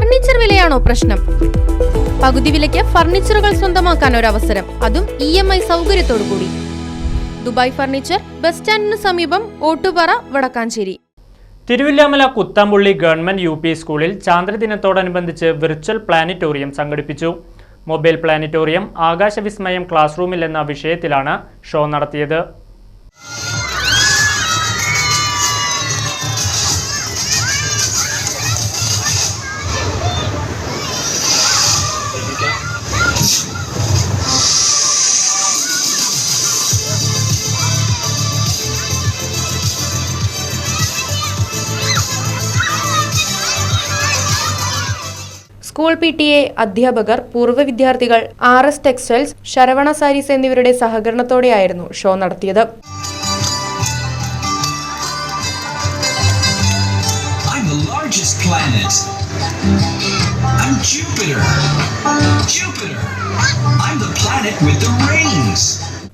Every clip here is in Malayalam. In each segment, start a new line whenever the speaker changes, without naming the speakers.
ഫർണിച്ചർ വിലയാണോ പ്രശ്നം? പകുതി വിലയ്ക്ക് ഫർണിച്ചറുകൾ സ്വന്തമാക്കാൻ ഒരു അവസരം അതും ഇ എം ഐ സൗകര്യത്തോടു കൂടി ദുബായ് ഫർണിച്ചർ ബസ് സ്റ്റാൻഡിന് സമീപം Ottupara Vadakkanchery.
Thiruvilwamala Kuthampully government U P സ്കൂളിൽ ചാന്ദ്രദിനത്തോടനുബന്ധിച്ച് വിർച്വൽ പ്ലാനറ്റോറിയം സംഘടിപ്പിച്ചു. മൊബൈൽ പ്ലാനറ്റോറിയം ആകാശവിസ്മയം ക്ലാസ് റൂമിൽ എന്ന വിഷയത്തിലാണ് ഷോ നടത്തിയത്.
സ്കൂൾ പി ടി എ അധ്യാപകർ പൂർവ വിദ്യാർത്ഥികൾ R S textiles Saravana Sarees എന്നിവരുടെ സഹകരണത്തോടെയായിരുന്നു ഷോ നടത്തിയത്
I'm Jupiter. Jupiter. I'm the planet with the rings.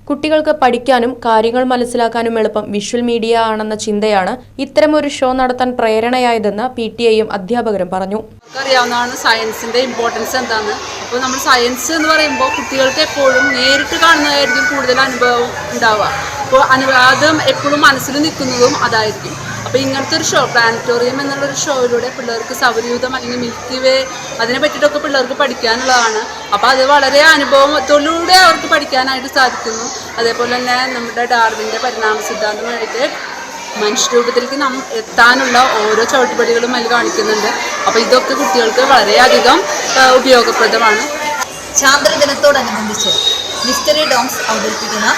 കുട്ടികൾക്ക് പഠിക്കാനും കാര്യങ്ങൾ മനസ്സിലാക്കാനും എളുപ്പം വിഷ്വൽ മീഡിയ ആണെന്ന ചിന്തയാണ് ഇത്തരമൊരു ഷോ നടത്താൻ പ്രേരണയായതെന്ന് പി ടി ഐയും അധ്യാപകരും പറഞ്ഞു.
അറിയാവുന്നതാണ് സയൻസിന്റെ ഇമ്പോർട്ടൻസ് എന്താണ്. അപ്പോൾ നമ്മൾ സയൻസ് എന്ന് പറയുമ്പോൾ കുട്ടികൾക്ക് എപ്പോഴും നേരിട്ട് കാണുന്നതായിരിക്കും കൂടുതൽ അനുഭവം ഉണ്ടാവുക. അപ്പോൾ അനുവാദം എപ്പോഴും മനസ്സിൽ നിൽക്കുന്നതും അതായിരിക്കും. അപ്പോൾ ഇങ്ങനത്തെ ഒരു ഷോ പ്ലാനറ്റോറിയം എന്നുള്ളൊരു ഷോയിലൂടെ പിള്ളേർക്ക് സൗരയൂഥം അല്ലെങ്കിൽ മിൽക്കി വേ അതിനെ പറ്റിയിട്ടൊക്കെ പിള്ളേർക്ക് പഠിക്കാനുള്ളതാണ്. അപ്പോൾ അത് വളരെ അനുഭവത്തിലൂടെ അവർക്ക് പഠിക്കാനായിട്ട് സാധിക്കുന്നു. അതേപോലെ തന്നെ നമ്മുടെ ഡാർവിന്റെ പരിണാമ സിദ്ധാന്തമായിട്ട് മനുഷ്യരൂപത്തിലേക്ക് നാം എത്താനുള്ള ഓരോ ചവിട്ടുപടികളും അതിൽ കാണിക്കുന്നുണ്ട്. അപ്പോൾ ഇതൊക്കെ കുട്ടികൾക്ക് വളരെയധികം ഉപയോഗപ്രദമാണ്.
ചാന്ദ്രദിനത്തോടനുബന്ധിച്ച് മിസ്റ്ററി ഡോംസ് അവതരിപ്പിക്കുന്ന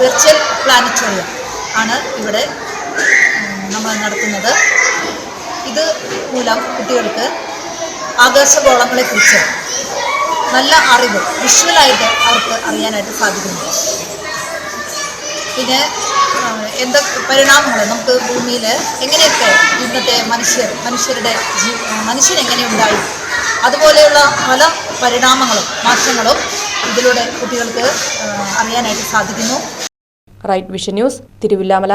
വിർച്വൽ പ്ലാനറ്റോറിയം ആണ് ഇവിടെ നടത്തുന്നത്. ഇത് മൂലം കുട്ടികൾക്ക് ആകാശഗോളങ്ങളെക്കുറിച്ച് നല്ല അറിവ് വിഷ്വലായിട്ട് അവർക്ക് അറിയാനായിട്ട് സാധിക്കുന്നു പിന്നെ എന്തൊക്കെ പരിണാമങ്ങൾ നമുക്ക് ഭൂമിയിൽ എങ്ങനെയൊക്കെ ഇന്നത്തെ മനുഷ്യർ മനുഷ്യരുടെ ജീ മനുഷ്യൻ എങ്ങനെയുണ്ടായി അതുപോലെയുള്ള പല പരിണാമങ്ങളും മാറ്റങ്ങളും ഇതിലൂടെ കുട്ടികൾക്ക് അറിയാനായിട്ട് സാധിക്കുന്നു.
Right Vision News Thiruvilwamala.